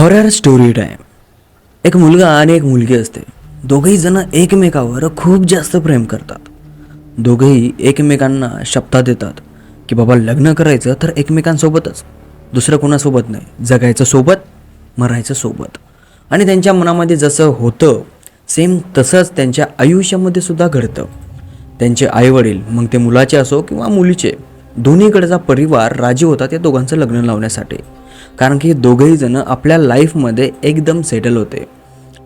Horror story time एक मुलगा आणि एक मुलगी असते. दोघेही जण एकमेकावर खूप जास्त प्रेम करतात. दोघेही एकमेकांना शपथा देतात की बाबा लग्न करायचं तर एकमेकांसोबतच. दुसरं कोणासोबत नाही. जगायचं सोबत मरायचं सोबत. आणि त्यांच्या मनामध्ये जसं होतं सेम तसंच त्यांच्या आयुष्यामध्ये सुद्धा घडतं. त्यांचे आईवडील मग ते मुलाचे असो किंवा मुलीचे दोन्हीकडचा परिवार राजी होता त्या दोघांचं लग्न लावण्यासाठी. कारण की दोघेही जण आपल्या लाईफमध्ये एकदम सेटल होते.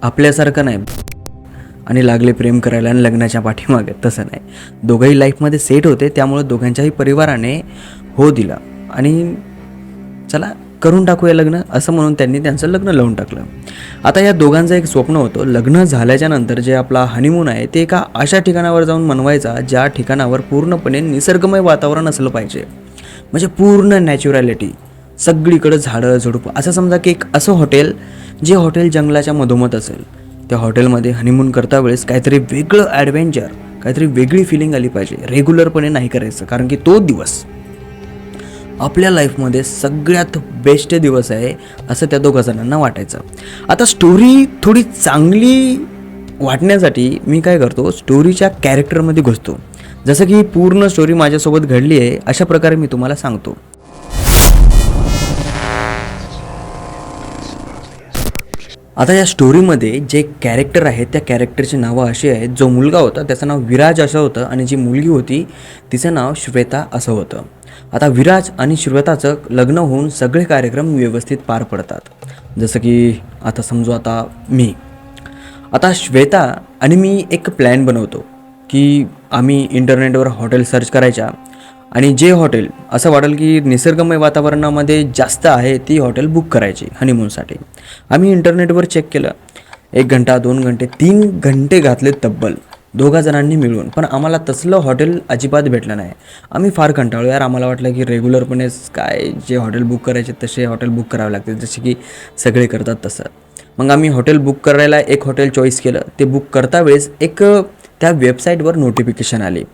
आपल्यासारखं नाही. आणि लागले प्रेम करायला आणि लग्नाच्या पाठीमागे तसं नाही. दोघंही लाईफमध्ये सेट होते त्यामुळे दोघांच्याही परिवाराने हो दिला. आणि चला करून टाकूया लग्न असं म्हणून त्यांनी त्यांचं लग्न लावून टाकलं. आता या दोघांचं एक स्वप्न होतं लग्न झाल्याच्यानंतर जे आपला हनीमून आहे ते एका अशा ठिकाणावर जाऊन मनवायचा ज्या ठिकाणावर पूर्णपणे निसर्गमय वातावरण असलं पाहिजे. म्हणजे पूर्ण नॅचरॅलिटी सगळीकडं झाडं झुडपं. असं समजा की एक असं हॉटेल जे हॉटेल जंगलाच्या मधोमध असेल. त्या हॉटेलमध्ये हनीमून करता वेळेस काहीतरी वेगळं ॲडव्हेंचर काहीतरी वेगळी फिलिंग आली पाहिजे. रेग्युलरपणे नाही करायचं कारण की तो दिवस आपल्या लाईफमध्ये सगळ्यात बेस्ट दिवस आहे असं त्या दोघा जणांना वाटायचं. आता स्टोरी थोडी चांगली वाटण्यासाठी मी काय करतो स्टोरीच्या कॅरेक्टरमध्ये घुसतो. जसं की पूर्ण स्टोरी माझ्यासोबत घडली आहे अशा प्रकारे मी तुम्हाला सांगतो. आता या स्टोरीमध्ये जे कॅरेक्टर आहेत त्या कॅरेक्टरची नावं अशी आहेत जो मुलगा होता त्याचं नाव विराज असं होतं आणि जी मुलगी होती तिचं नाव श्वेता असं होतं. आता विराज आणि श्वेताचं लग्न होऊन सगळे कार्यक्रम व्यवस्थित पार पडतात. जसं की आता समजू आता मी. आता श्वेता आणि मी एक प्लॅन बनवतो की आम्ही इंटरनेटवर हॉटेल सर्च करायच्या आणि जे हॉटेल असं वाटेल की निसर्गमय वातावरणामध्ये जास्त आहे ती हॉटेल बुक करायची हनीमूनसाठी. आम्ही इंटरनेटवर चेक केलं. एक घंटा दोन घंटे तीन घंटे घातले तब्बल दोघा जणांनी मिळून. पण आम्हाला तसलं हॉटेल अजिबात भेटलं नाही. आम्ही फार कंटाळलो. यार आम्हाला वाटलं की रेग्युलरपणेच काय जे हॉटेल बुक करायचे तसे हॉटेल बुक करावे लागतील जसे की सगळे करतात तसं. मग आम्ही हॉटेल बुक करायला एक हॉटेल चॉईस केलं. ते बुक करता वेळेस एक त्या वेबसाईटवर नोटिफिकेशन आली.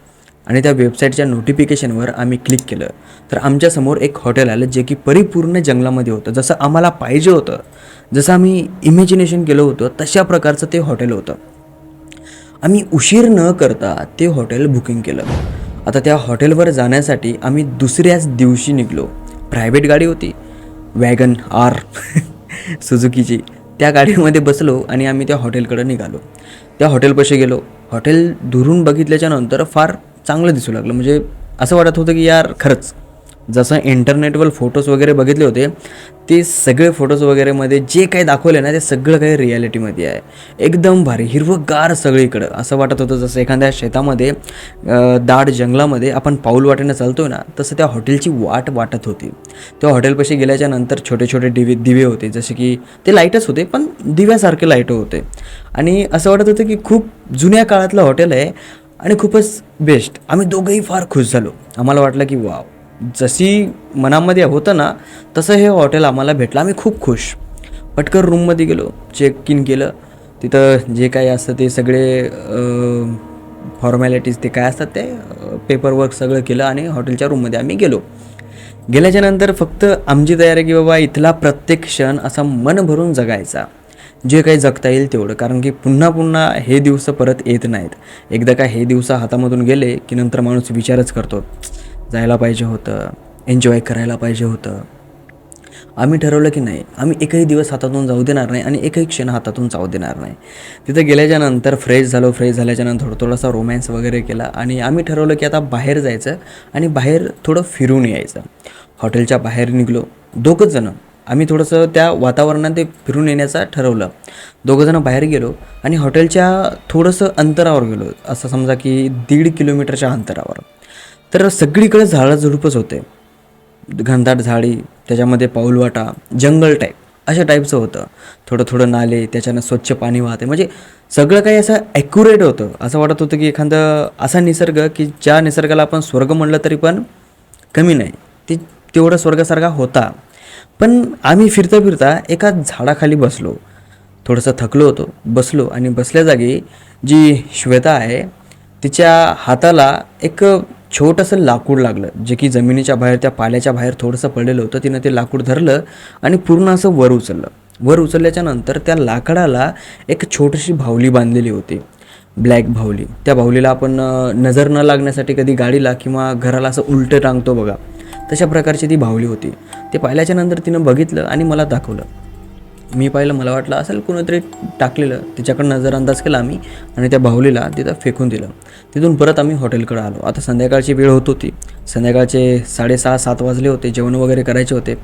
आणि त्या वेबसाईटच्या नोटिफिकेशनवर आम्ही क्लिक केलं. तर आमच्यासमोर एक हॉटेल आलं जे की परिपूर्ण जंगलामध्ये होतं. जसं आम्हाला पाहिजे होतं जसं आम्ही इमॅजिनेशन केलं होतं तशा प्रकारचं ते हॉटेल होतं. आम्ही उशीर न करता ते हॉटेल बुकिंग केलं. आता त्या हॉटेलवर जाण्यासाठी आम्ही दुसऱ्याच दिवशी निघलो. प्रायव्हेट गाडी होती. वॅगन आर सुझुकीची त्या गाडीमध्ये बसलो आणि आम्ही त्या हॉटेलकडे निघालो. त्या हॉटेलपाशी गेलो. हॉटेल दुरून बघितल्याच्या नंतर फार चांगलं दिसू लागलं. म्हणजे असं वाटत होतं की यार खरंच जसं इंटरनेटवर फोटोज वगैरे बघितले होते ते सगळे फोटोज वगैरेमध्ये जे काही दाखवले ना ते सगळं काही रियालिटीमध्ये आहे. एकदम भारी हिरवंगार सगळीकडं. असं वाटत होतं जसं एखाद्या शेतामध्ये दाट जंगलामध्ये आपण पाऊल वाटेनं चालतोय ना तसं त्या हॉटेलची वाट वाटत होती. त्या हॉटेलपाशी गेल्याच्यानंतर छोटे छोटे दिवे दिवे होते जसे की ते लाईटच होते पण दिव्यासारखे लाइट होते. आणि असं वाटत होतं की खूप जुन्या काळातलं हॉटेल आहे आणि खूपच बेस्ट आम्ही दोघंही फार खुश झालो. आम्हाला वाटलं की वाव जशी मनामध्ये होतं ना तसं हे हॉटेल आम्हाला भेटलं. आम्ही खूप खुश. पटकन रूममध्ये गेलो चेक इन केलं. तिथं जे काही असतं ते सगळे फॉर्मॅलिटीज ते काय असतात ते पेपर वर्क सगळं केलं आणि हॉटेलच्या रूममध्ये आम्ही गेलो. गेल्याच्यानंतर फक्त आमची तयारी की बाबा इथला प्रत्येक क्षण असा मन भरून जगायचा. जे काही जगता येईल तेवढं. कारण की पुन्हा पुन्हा हे दिवस परत येत नाहीत. एकदा का हे दिवस हातामधून गेले की नंतर माणूस विचारच करतो जायला पाहिजे होतं एन्जॉय करायला पाहिजे होतं. आम्ही ठरवलं की नाही आम्ही एकही दिवस हातातून जाऊ देणार नाही आणि एकही क्षण हातातून जाऊ देणार नाही. तिथं गेल्याच्यानंतर फ्रेश झालो फ्रेश झाल्याच्यानंतर थोडं थोडासा रोमॅन्स वगैरे केला आणि आम्ही ठरवलं की आता बाहेर जायचं आणि बाहेर थोडं फिरून यायचं. हॉटेलच्या बाहेर निघलो. दोघंच जणं आम्ही थोडंसं त्या वातावरणात ते फिरून येण्याचा ठरवलं. दोघंजणं बाहेर गेलो आणि हॉटेलच्या थोडंसं अंतरावर गेलो. असं समजा की दीड किलोमीटरच्या अंतरावर. तर सगळीकडे झाडं झुडपच होते. घनदाट झाडी त्याच्यामध्ये पाऊलवाटा जंगल टाईप अशा टाईपचं होतं. थोडं थोडं नाले त्याच्यानं स्वच्छ पाणी वाहते. म्हणजे सगळं काही असं ॲक्युरेट होतं. असं वाटत होतं की एखादं असा निसर्ग की ज्या निसर्गाला आपण स्वर्ग म्हणलं तरी पण कमी नाही. ती तेवढं स्वर्गासारखा होता. पण आम्ही फिरता फिरता एका झाडाखाली बसलो. थोडंसं थकलो होतो. बसलो आणि बसल्या जागी जी श्वेता आहे तिच्या हाताला एक छोटंसं लाकूड लागलं. जे की जमिनीच्या बाहेर त्या पाल्याच्या बाहेर थोडंसं पडलेलं होतं. तिनं ते लाकूड धरलं आणि पूर्ण असं वर उचललं. वर उचलल्याच्या नंतर त्या लाकडाला एक छोटीशी भावली बांधलेली होती. ब्लॅक भावली त्या भावलीला आपण नजर न लागण्यासाठी कधी गाडीला किंवा घराला असं उलटं टांगतो बघा. तशा प्रकारची ती भावली होती. ते पाहिल्याच्या नंतर तिनं बघितलं आणि मला दाखवलं. मी पाहिलं मला वाटलं असेल कोणीतरी टाकलेलं. तिच्याकडं नजरअंदाज केला आम्ही आणि त्या बाहुलीला तिथं फेकून दिलं. तिथून परत आम्ही हॉटेलकडे आलो. आता संध्याकाळची वेळ होत होती. संध्याकाळचे साडेसहा सात वाजले होते. जेवण वगैरे करायचे होते.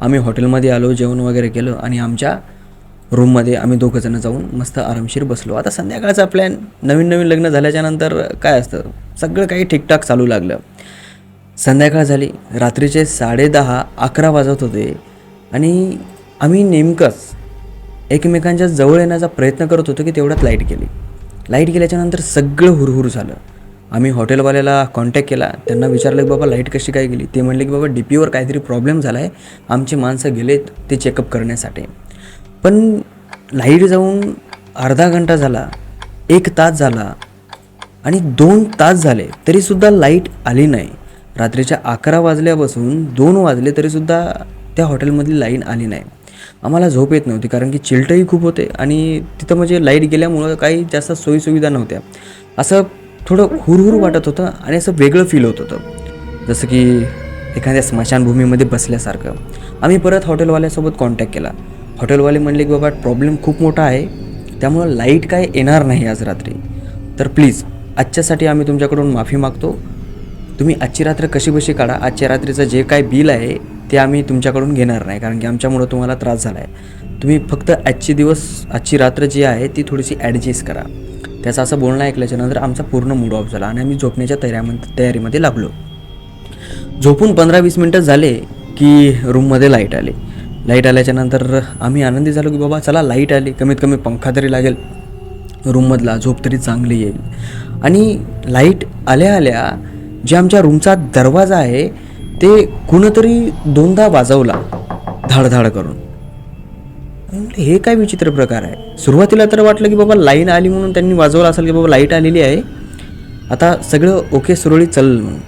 आम्ही हॉटेलमध्ये आलो जेवण वगैरे केलं आणि आमच्या रूममध्ये आम्ही दोघंजणं जाऊन मस्त आरामशीर बसलो. आता संध्याकाळचा प्लॅन नवीन नवीन लग्न झाल्याच्यानंतर काय असतं? सगळं काही ठीकठाक चालू लागलं. संध्याकाळ झाली. रात्रीचे साडेदहा अकरा वाजत होते. आणि आम्ही नेमकंच एकमेकांच्या जवळ येण्याचा प्रयत्न करत होतो की तेवढ्यात लाइट गेली. लाइट गेल्याच्यानंतर सगळं हुरहुर झालं. आम्ही हॉटेलवाल्याला कॉन्टॅक्ट केला. त्यांना विचारलं की बाबा लाइट कशी काय गेली? ते म्हणले की बाबा डी पीवर काहीतरी प्रॉब्लेम झाला आहे आमची माणसं गेलेत ते चेकअप करण्यासाठी. पण लाइट जाऊन अर्धा घंटा झाला एक तास झाला आणि दोन तास झाले तरीसुद्धा लाइट आली नाही. रात्रीच्या अकरा वाजल्यापासून दोन वाजले तरीसुद्धा त्या हॉटेलमधली लाईन आली नाही. आम्हाला झोप येत नव्हती कारण की चिलटही खूप होते आणि तिथं म्हणजे लाइट गेल्यामुळं काही जास्त सोयीसुविधा नव्हत्या. असं थोडं हुरहुर वाटत होतं आणि असं वेगळं फील होत होतं. जसं की एखाद्या स्मशानभूमीमध्ये बसल्यासारखं. आम्ही परत हॉटेलवाल्यासोबत कॉन्टॅक्ट केला. हॉटेलवाले म्हणले की बाबा प्रॉब्लेम खूप मोठा आहे. त्यामुळं लाइट काय येणार नाही आज रात्री. तर प्लीज आजच्यासाठी आम्ही तुमच्याकडून माफी मागतो. तुम्ही आजची रात्र कशी बशी काढा. आजच्या रात्रीचं जे काय बिल आहे ते आम्ही तुमच्याकडून घेणार नाही कारण की आमच्यामुळं तुम्हाला त्रास झाला आहे तुम्ही फक्त आजची दिवस आजची रात्र जी आहे ती थोडीशी ॲडजस्ट करा. त्याचं असं बोलणं ऐकल्याच्या नंतर आमचा पूर्ण मूड ऑफ झाला आणि आम्ही झोपण्याच्या तयाऱ्यामध्ये तयारीमध्ये लागलो. झोपून पंधरा वीस मिनटं झाले की रूममध्ये लाइट आली. लाइट आल्याच्यानंतर आम्ही आनंदी झालो की बाबा चला लाइट आली. कमीत कमी पंखा तरी लागेल. रूममधला झोप तरी चांगली येईल. आणि लाइट आल्या आल्या जे आमच्या रूमचा दरवाजा आहे ते कुणतरी दोनदा वाजवला धाडधाड करून. हे काय विचित्र प्रकार आहे? सुरुवातीला तर वाटलं की बाबा लाईन आली म्हणून त्यांनी वाजवलं असेल की बाबा लाइट आलेली आहे. आता सगळं ओके सुरळीत चाललं म्हणून.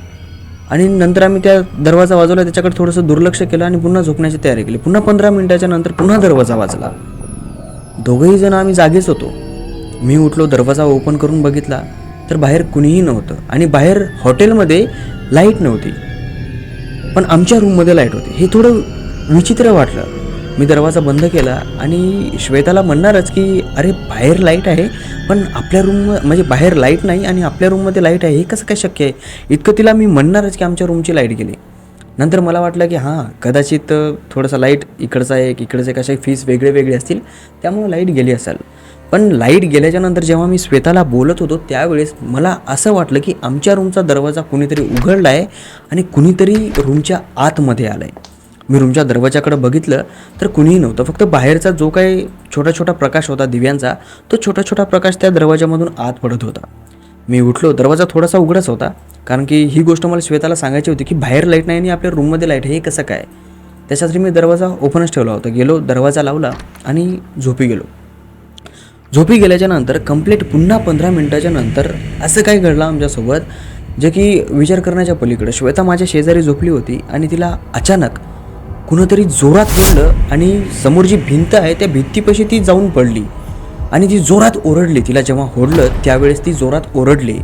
आणि नंतर आम्ही त्या दरवाजा वाजवला त्याच्याकडे थोडंसं दुर्लक्ष केलं आणि पुन्हा झोपण्याची तयारी केली. पुन्हा पंधरा मिनिटाच्या नंतर पुन्हा दरवाजा वाजला. दोघंही जण आम्ही जागेच होतो. मी उठलो दरवाजा ओपन करून बघितला. तर बाहेर कुणीही नव्हतं. आणि बाहेर हॉटेलमध्ये लाइट नव्हती. पण आमच्या रूममध्ये लाइट होती. हे थोडं विचित्र वाटलं. मी दरवाजा बंद केला आणि श्वेताला म्हणणारच की अरे बाहेर लाइट आहे पण आपल्या रूम म्हणजे बाहेर लाइट नाही आणि आपल्या रूममध्ये लाइट आहे हे कसं काय शक्य आहे? इतकं तिला मी म्हणणारच की आमच्या रूमची लाइट गेली. नंतर मला वाटलं की हां कदाचित थोडंसं लाइट इकडचा एक इकडचं एक अशा फीस वेगळे वेगळे असतील त्यामुळे लाइट गेली असेल. पण लाइट गेल्याच्यानंतर जेव्हा मी श्वेताला बोलत होतो त्यावेळेस मला असं वाटलं की आमच्या रूमचा दरवाजा कुणीतरी उघडला आहे आणि कुणीतरी रूमच्या आतमध्ये आलं आहे मी रूमच्या दरवाजाकडे बघितलं तर कुणीही नव्हतं. फक्त बाहेरचा जो काही छोटा छोटा प्रकाश होता दिव्यांचा तो छोटा छोटा प्रकाश त्या दरवाजामधून आत पडत होता. मी उठलो दरवाजा थोडासा उघडाच होता कारण की ही गोष्ट मला श्वेताला सांगायची होती की बाहेर लाइट नाही आणि आपल्या रूममध्ये लाइट आहे हे कसं काय? त्याच्यासाठी मी दरवाजा ओपनच ठेवला होता. गेलो दरवाजा लावला आणि झोपी गेलो. झोपी गेल्याच्यानंतर कंप्लीट पुन्हा पंधरा मिनटाच्या नंतर असं काय घडलं आमच्यासोबत जे की विचार करण्याच्या पलीकडे. श्वेता माझ्या शेजारी झोपली होती आणि तिला अचानक कुणीतरी जोरात ओरडलं आणि समोर जी भिंत आहे त्या भिंतीपाशी ती जाऊन पडली. आणि ती जोरात ओरडली. तिला जेव्हा ओढलं त्यावेळेस ती जोरात ओरडली.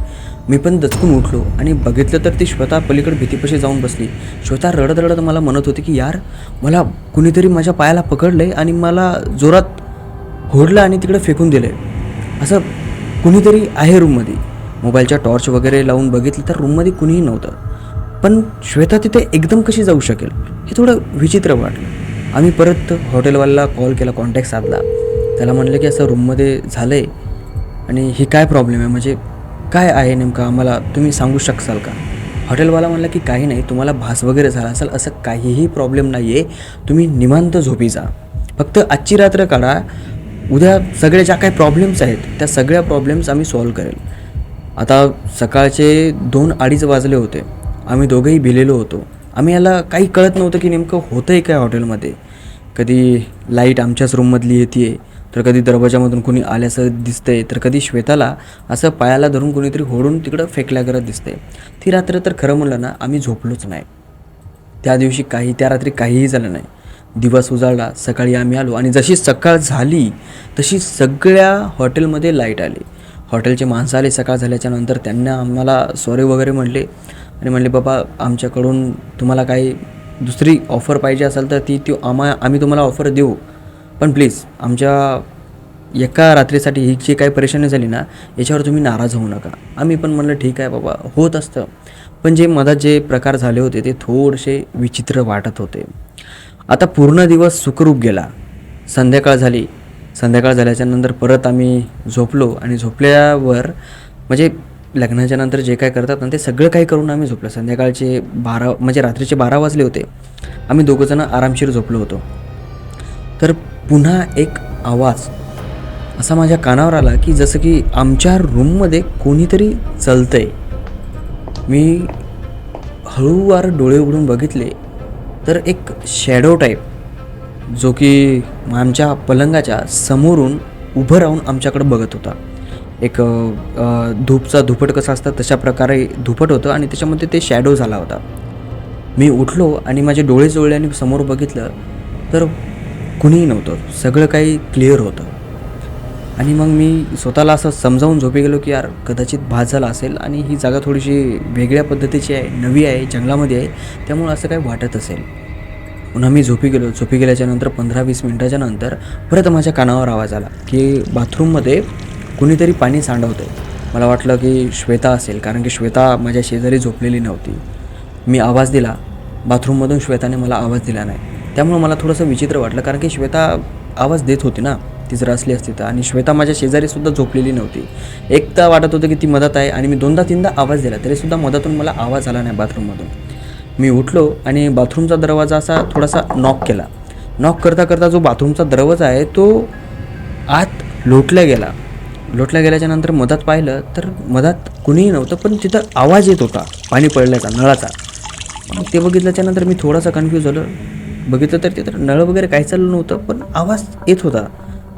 मी पण दचकून उठलो आणि बघितलं तर ती श्वेता पलीकडे भीतीपाशी जाऊन बसली. श्वेता रडत रडत मला म्हणत होती की यार मला कुणीतरी माझ्या पायाला पकडलं आहे आणि मला जोरात होडलं आणि तिकडे फेकून दिलं असं कुणीतरी आहे रूममध्ये. मोबाईलच्या टॉर्च वगैरे लावून बघितलं तर रूममध्ये कुणीही नव्हतं. पण श्वेता तिथे एकदम कशी जाऊ शकेल हे थोडं विचित्र वाटलं. आम्ही परत हॉटेलवाल्याला कॉल केला कॉन्टॅक्ट साधला. त्याला म्हणलं की असं रूममध्ये झालं आहे आणि ही काय प्रॉब्लेम आहे? म्हणजे काय आहे नेमकं? आम्हाला तुम्ही सांगू शकाल का? हॉटेलवाला म्हणला की काही नाही तुम्हाला भास वगैरे झाला असेल असं काहीही प्रॉब्लेम नाही आहे तुम्ही निवांत झोपी जा. फक्त आजची रात्र काढा. उद्या सगळ्या ज्या काही प्रॉब्लेम्स आहेत त्या सगळ्या प्रॉब्लेम्स आम्ही सॉल्व करेल. आता सकाळचे दोन अडीच वाजले होते. आम्ही दोघंही भिलेलो होतो. आम्ही याला काही कळत नव्हतं की नेमकं होतं आहे काय हॉटेलमध्ये कधी लाइट आमच्याच रूममधली येते आहे तर कधी दरवाजामधून कोणी आल्याचं दिसतंय तर कधी श्वेताला असं पायाला धरून कोणीतरी होडून तिकडं फेकल्या करत दिसतंय. ती रात्र तर खरं म्हणलं ना आम्ही झोपलोच नाही. त्या दिवशी काही त्या रात्री काहीही झालं नाही. दिवस उजाडला सकाळी आम्ही आलो आणि जशी सकाळ झाली तशी सगळ्या हॉटेलमध्ये लाइट आली. हॉटेलचे माणसं आले सकाळ झाल्याच्यानंतर त्यांना आम्हाला सॉरी वगैरे म्हणले आणि म्हणले बाबा आमच्याकडून तुम्हाला काही दुसरी ऑफर पाहिजे असेल तर ती ती आम्हा आम्ही तुम्हाला ऑफर देऊ. पण प्लीज आमच्या एका रात्रीसाठी ही जी काही परेशानी झाली ना याच्यावर तुम्ही नाराज होऊ नका. आम्ही पण म्हणलं ठीक आहे बाबा होत असतं. पण जे मधात जे प्रकार झाले होते ते थोडेसे विचित्र वाटत होते. आता पूर्ण दिवस सुखरूप गेला. संध्याकाळ झाली. संध्याकाळ झाल्याच्यानंतर परत आम्ही झोपलो आणि झोपल्यावर म्हणजे लग्नाच्या नंतर जे काय करतात ना ते सगळं काही करून आम्ही झोपलो. संध्याकाळचे बारा म्हणजे रात्रीचे बारा वाजले होते. आम्ही दोघंजणं आरामशीर झोपलो होतो. तर पुन्हा एक आवाज असा माझ्या कानावर आला की जसं की आमच्या रूममध्ये कोणीतरी चलतंय. मी हळूवार डोळे उघडून बघितले. तर एक शॅडो टाईप जो की आमच्या पलंगाच्या समोरून उभं राहून आमच्याकडं बघत होता. एक धूपचा धुपट कसा असतं तशा प्रकारे धुपट होतं आणि त्याच्यामध्ये ते शॅडो झाला होता. मी उठलो आणि माझे डोळे चोळले आणि समोर बघितलं तर कुणीही नव्हतं. सगळं काही क्लिअर होतं. आणि मग मी स्वतःला असं समजावून झोपी गेलो की यार कदाचित भात झाला असेल आणि ही जागा थोडीशी वेगळ्या पद्धतीची आहे नवी आहे जंगलामध्ये आहे त्यामुळं असं काही वाटत असेल. पुन्हा मी झोपी गेलो झोपी गेल्याच्यानंतर पंधरा वीस मिनटाच्या नंतर परत माझ्या कानावर आवाज आला की बाथरूममध्ये कुणीतरी पाणी सांडवतं मला वाटलं की श्वेता असेल कारण की श्वेता माझ्या शेजारी झोपलेली नव्हती. मी आवाज दिला. बाथरूममधून श्वेताने मला आवाज दिला नाही. त्यामुळं मला थोडंसं विचित्र वाटलं कारण की श्वेता आवाज देत होती ना. ती जर असली असती तर. आणि श्वेता माझ्या शेजारीसुद्धा झोपलेली नव्हती. एक तर वाटत होतं की ती मदत आहे आणि मी दोनदा तीनदा आवाज दिला तरीसुद्धा मधातून मला आवाज आला नाही बाथरूममधून. मी उठलो आणि बाथरूमचा दरवाजा असा थोडासा नॉक केला. नॉक करता करता जो बाथरूमचा दरवाजा आहे तो आत लोटला गेला. लोटल्या गेल्याच्यानंतर मधात पाहिलं तर मधात कुणीही नव्हतं पण तिथं आवाज येत होता पाणी पडल्याचा नळाचा. मग ते बघितल्याच्या नंतर मी थोडासा कन्फ्यूज झालो. बघितलं तर तिथं नळ वगैरे काही चाललं नव्हतं पण आवाज येत होता.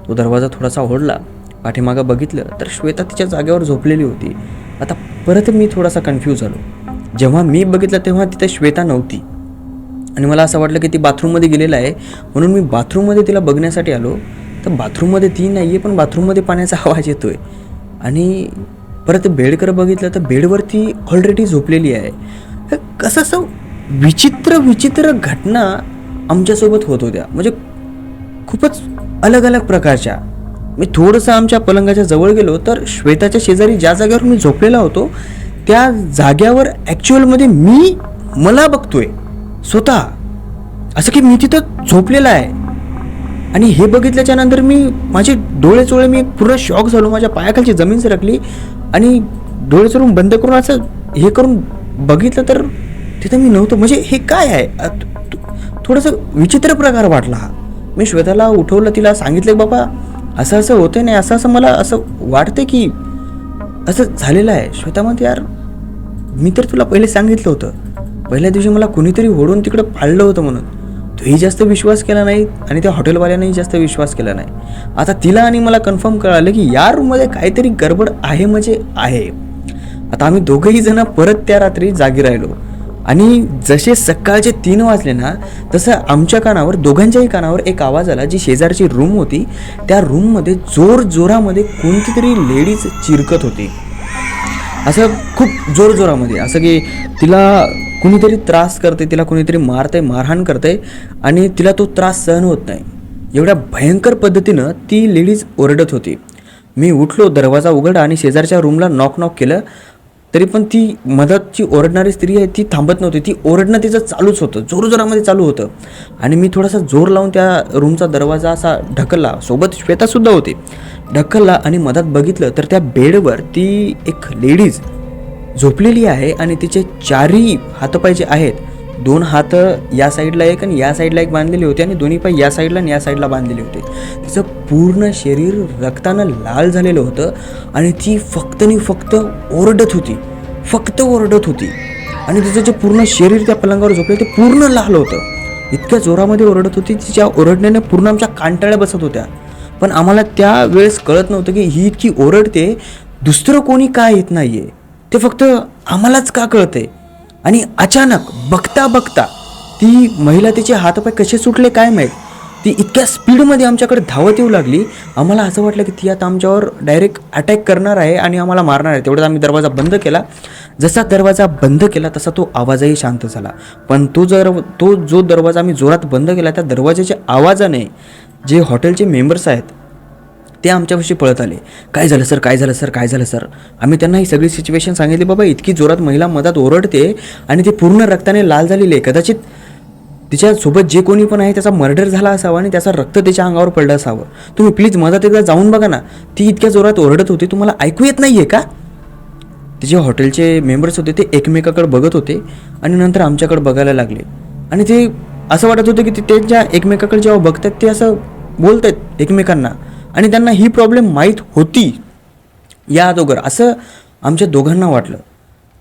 तो दरवाजा थोडासा ओढला. पाठीमागं बघितलं तर श्वेता तिच्या जागेवर झोपलेली होती. आता परत मी थोडासा कन्फ्यूज झालो. जेव्हा मी बघितलं तेव्हा तिथे श्वेता नव्हती. आणि मला असं वाटलं की ती बाथरूममध्ये गेलेलं आहे. म्हणून मी बाथरूममध्ये तिला बघण्यासाठी आलो. तर बाथरूममध्ये ती नाही आहे पण बाथरूममध्ये पाण्याचा आवाज येतो आहे आणि परत बेडकर बघितलं तर बेडवरती ऑलरेडी झोपलेली आहे. कसं असं विचित्र विचित्र घटना आमच्यासोबत होत होत्या. म्हणजे खूपच अलग अलग प्रकारच्या. मी थोडंसं आमच्या पलंगाच्या जवळ गेलो तर श्वेताच्या शेजारी ज्या जागेवर मी झोपलेला होतो त्या जाग्यावर ॲक्च्युअलमध्ये मी मला बघतोय. स्वतः. असं की मी तिथं झोपलेला आहे. आणि हे बघितल्याच्या नंतर मी माझे डोळे चोळे मी पूर्ण शॉक झालो माझ्या पायाखालची जमीन सरकली आणि डोळे चोळून बंद करून असं हे करून बघितलं तर तिथं मी नव्हतो. म्हणजे हे काय आहे? थोडंसं विचित्र प्रकार वाटला हा. मी श्वेताला उठवलं तिला सांगितलं बाबा असं असं होतं नाही असं असं मला असं वाटतं की असं झालेलं आहे. श्वेता म्हणते यार मी तर तुला पहिले सांगितलं होतं. पहिल्या दिवशी मला कुणीतरी ओढून तिकडं पाळलं होतं म्हणून. तूही जास्त विश्वास केला नाही आणि त्या हॉटेलवाल्यानेही जास्त विश्वास केला नाही. आता तिला आणि मला कन्फर्म कळालं की या रूममध्ये काहीतरी गडबड आहे म्हणजे आहे. आता आम्ही दोघंही जण परत त्या रात्री जागी राहिलो. आणि जसे सकाळचे तीन वाजले ना तसं आमच्या कानावर दोघांच्याही कानावर एक आवाज आला जी शेजारची रूम होती. त्या रूममध्ये जोर जोरामध्ये कोणती तरी लेडीज चिरकत होती. असं खूप जोरजोरामध्ये असं की तिला कुणीतरी त्रास करते तिला कुणीतरी मारते मारहाण करते आणि तिला तो त्रास सहन होत नाही. एवढ्या भयंकर पद्धतीनं ती लेडीज ओरडत होती. मी उठलो दरवाजा उघडा आणि शेजारच्या रूमला नॉक नॉक केलं. तरी पण ती मदतची ओरडणारी स्त्री आहे ती थांबत नव्हती. ती ओरडणं तिचं चालूच होतं. जोरजोरामध्ये चालू होतं. आणि मी थोडासा जोर लावून त्या रूमचा दरवाजा असा ढकलला. सोबत श्वेतासुद्धा होती. ढकलला आणि मधात बघितलं तर त्या बेडवर ती एक लेडीज झोपलेली आहे आणि तिचे चारही हातपाय जे आहेत दोन हात या साईडला एक आणि या साईडला एक बांधलेले होते आणि दोन्ही पाय या साईडला आणि या साईडला बांधलेले होते. तिचं पूर्ण शरीर रक्तानं लाल झालेलं होतं आणि ती फक्त आणि फक्त ओरडत होती. फक्त ओरडत होती. आणि तिचं जे पूर्ण शरीर त्या पलंगावर झोपलं ते पूर्ण लाल होतं. इतक्या जोरामध्ये ओरडत होती तिच्या ओरडण्याने पूर्ण आमच्या कांटाळ्या बसत होत्या. पण आम्हाला त्या वेळेस कळत नव्हतं की ही इतकी ओरडते दुसरं कोणी का येत नाही आहे ते फक्त आम्हालाच का कळतंय? आणि अचानक बघता बघता ती महिला तिचे हातपाय कसे सुटले काय माहीत? ती इतक्या स्पीडमध्ये आमच्याकडे धावत येऊ लागली. आम्हाला असं वाटलं की ती आता आमच्यावर डायरेक्ट अटॅक करणार आहे आणि आम्हाला मारणार आहे. तेवढ्यात आम्ही दरवाजा बंद केला. जसा दरवाजा बंद केला तसा तो आवाजही शांत झाला. पण तो जर तो जो दरवाजा आम्ही जोरात बंद केला त्या दरवाजाच्या आवाजाने जे हॉटेलचे मेंबर्स आहेत ते आमच्यापाशी पळत आले. काय झालं सर? काय झालं सर? काय झालं सर? आम्ही त्यांना ही सगळी सिच्युएशन सांगितली बाबा इतकी जोरात महिला मधात ओरडते आणि ते पूर्ण रक्ताने लाल झालेली आहे. कदाचित तिच्यासोबत जे कोणी पण आहे त्याचा मर्डर झाला असावा आणि त्याचा रक्त त्याच्या अंगावर पडलं असावं. तुम्ही प्लीज मधात एकदा जाऊन बघा ना. ती इतक्या जोरात ओरडत होती तुम्हाला ऐकू येत नाही आहे का तिचे हॉटेलचे मेंबर्स होते ते एकमेकाकडे बघत होते आणि नंतर आमच्याकडे बघायला लागले. आणि ते असं वाटत होतं की ते त्यांच्या एकमेकाकडे जेव्हा बघतात ते असं बोलत आहेत एकमेकांना. आणि त्यांना ही प्रॉब्लेम माहीत होती. या अगोदर असं आमच्या दोघांना वाटलं.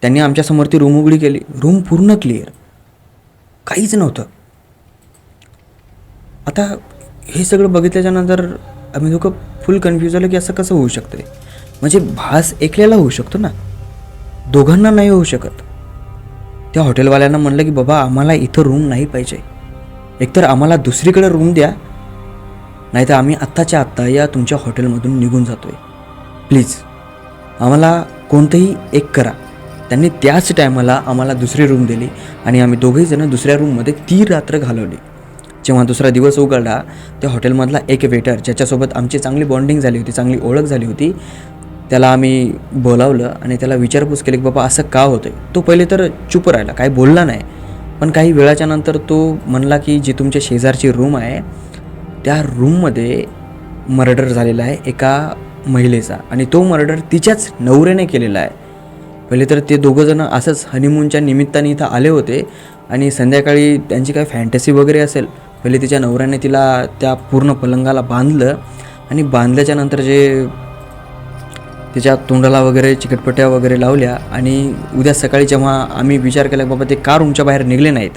त्यांनी आमच्यासमोर ती रूम उघडी केली. रूम पूर्ण क्लिअर काहीच नव्हतं. आता हे सगळं बघितल्याच्यानंतर आम्ही दोघं फुल कन्फ्यूज झालं की असं कसं होऊ शकतं म्हणजे भास एकल्याला होऊ शकतो ना? दोघांना नाही होऊ शकत. त्या हॉटेलवाल्यांना म्हणलं की बाबा आम्हाला इथं रूम नाही पाहिजे. एकतर आम्हाला दुसरीकडे रूम द्या नाही तर आम्ही आत्ताच्या आत्ता या तुमच्या हॉटेलमधून निघून जातो आहे प्लीज आम्हाला कोणतंही एक करा. त्यांनी त्याच टायमाला आम्हाला दुसरी रूम दिली आणि आम्ही दोघेही जण दुसऱ्या रूममध्ये ती रात्र घालवली. जेव्हा दुसरा दिवस उघडला त्या हॉटेलमधला एक वेटर ज्याच्यासोबत आमची चांगली बॉन्डिंग झाली होती चांगली ओळख झाली होती त्याला आम्ही बोलावलं आणि त्याला विचारपूस केली की बाबा असं का होतं तो पहिले तर चुप राहिला काही बोलला नाही. पण काही वेळाच्या नंतर तो म्हणला की जी तुमच्या शेजारची रूम आहे त्या रूममध्ये मर्डर झालेला आहे एका महिलेचा. आणि तो मर्डर तिच्याच नवऱ्याने केलेला आहे. पहिले तर ते दोघंजणं असंच हनीमूनच्या निमित्ताने इथं आले होते. आणि संध्याकाळी त्यांची काय फॅन्टसी वगैरे असेल पहिले तिच्या नवऱ्याने तिला त्या पूर्ण पलंगाला बांधलं. आणि बांधल्याच्यानंतर जे तिच्या तोंडाला वगैरे चिकटपट्या वगैरे लावल्या आणि उद्या सकाळी जेव्हा आम्ही विचार केला बाबा ते का रूमच्या बाहेर निघले नाहीत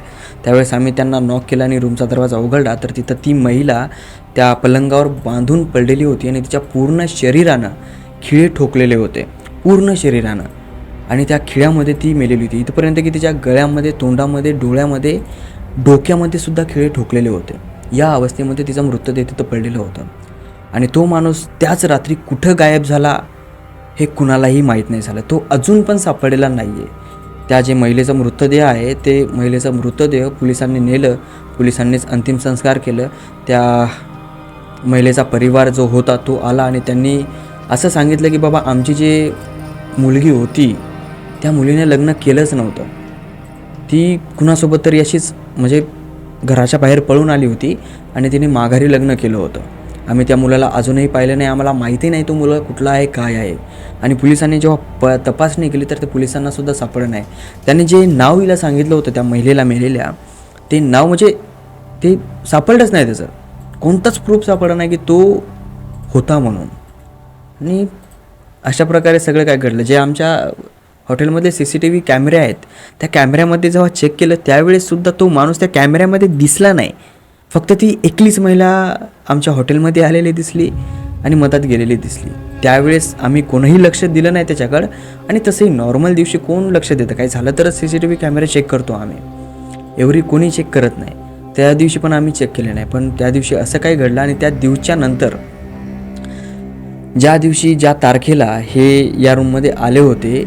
त्यावेळेस आम्ही त्यांना नॉक केला आणि रूमचा दरवाजा उघडला. तर तिथं ती महिला त्या पलंगावर बांधून पडलेली होती आणि तिच्या पूर्ण शरीरानं खिळे ठोकलेले होते. पूर्ण शरीरानं. आणि त्या खिळ्यामध्ये ती मेलेली होती. इथपर्यंत की तिच्या गळ्यामध्ये तोंडामध्ये डोळ्यामध्ये डोक्यामध्ये सुद्धा खिळे ठोकलेले होते. या अवस्थेमध्ये तिचा मृतदेह तिथं पडलेलं होतं. आणि तो माणूस त्याच रात्री कुठं गायब झाला हे कुणालाही माहीत नाही झालं. तो अजून पण सापडलेला नाही आहे त्या जे महिलेचा मृतदेह आहे ते महिलेचा मृतदेह पोलिसांनी नेलं. पोलिसांनीच अंतिम संस्कार केलं. त्या महिलेचा परिवार जो होता तो आला आणि त्यांनी असं सांगितलं की बाबा आमची जी मुलगी होती त्या मुलीने लग्न केलंच नव्हतं. ती कुणासोबत तरी अशीच म्हणजे घराच्या बाहेर पळून आली होती आणि तिने माघारी लग्न केलं होतं. आम्ही त्या मुलाला अजूनही पाहिलं नाही. आम्हाला माहिती नाही तो मुलं कुठला आहे काय आहे. आणि पोलिसांनी जेव्हा प तपासणी केली तर ते पोलिसांनासुद्धा सापडलं नाही. त्यांनी जे नाव हिला सांगितलं होतं त्या महिलेला मेलेल्या ते नाव म्हणजे ते सापडलंच नाही त्याचं. कोणताच प्रूफ सापडला नाही की तो होता म्हणून. आणि अशा प्रकारे सगळं काय घडलं? जे आमच्या हॉटेलमधले सी सी टी व्ही कॅमेरे आहेत त्या कॅमेऱ्यामध्ये जेव्हा चेक केलं त्यावेळेससुद्धा तो माणूस त्या कॅमेऱ्यामध्ये दिसला नाही. फक्त ती एकलीच महिला आमच्या हॉटेलमध्ये आलेली दिसली आणि मधात गेलेली दिसली. त्यावेळेस आम्ही कोणीही लक्ष दिलं नाही त्याच्याकडं आणि तसंही नॉर्मल दिवशी कोण लक्ष देतं? काही झालं तरच C C T V camera check करतो आम्ही. एवढी कोणी चेक करत नाही. त्या दिवशी पण आम्ही चेक केले नाही. पण त्या दिवशी असं काही घडलं आणि त्या दिवसच्या नंतर ज्या दिवशी ज्या तारखेला हे या रूममध्ये आले होते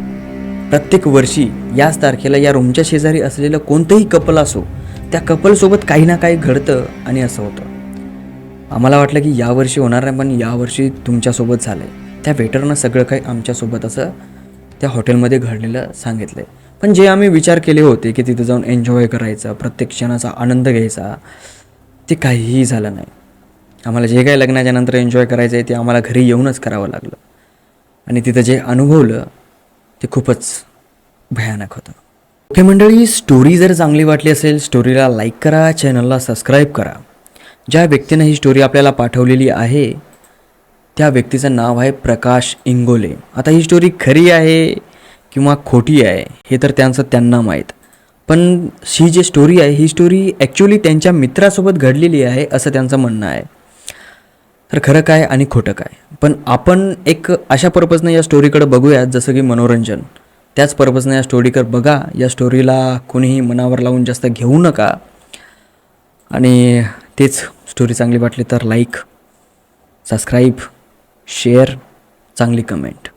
प्रत्येक वर्षी याच तारखेला या रूमच्या शेजारी असलेलं कोणतंही कपल असो त्या कपलसोबत काही ना काही घडतं आणि असं होतं. आम्हाला वाटलं की यावर्षी होणार नाही पण यावर्षी तुमच्यासोबत झालं आहे त्या वेटरनं सगळं काही आमच्यासोबत असं त्या हॉटेलमध्ये घडलेलं सांगितलं आहे पण जे आम्ही विचार केले होते की तिथं जाऊन एन्जॉय करायचा प्रत्येक क्षणाचा आनंद घ्यायचा ते काहीही झालं नाही. आम्हाला जे काही लग्नाच्या नंतर एन्जॉय करायचं आहे ते आम्हाला घरी येऊनच करावं लागलं. आणि तिथं जे अनुभवलं ते खूपच भयानक होतं. ओके मंडळी स्टोरी जर चांगली वाटली असेल स्टोरीला लाईक करा चॅनलला सबस्क्राईब करा. ज्या व्यक्तीनं ही स्टोरी आपल्याला पाठवलेली आहे त्या व्यक्तीचं नाव आहे प्रकाश इंगोले. आता ही स्टोरी खरी आहे किंवा खोटी आहे हे तर त्यांचं त्यांना माहीत. पण ही जी स्टोरी आहे ही स्टोरी ॲक्च्युली त्यांच्या मित्रासोबत घडलेली आहे असं त्यांचं म्हणणं आहे. तर खरं काय आणि खोटं काय? पण आपण एक अशा पर्पजनं या स्टोरीकडे बघूयात जसं की मनोरंजन. त्याच पर्पजनं या स्टोरीकर बघा या स्टोरीला कोणीही मनावर लावून जास्त घेऊ नका. आणि तेच स्टोरी चांगली वाटली तर लाईक सबस्क्राईब शेअर चांगली कमेंट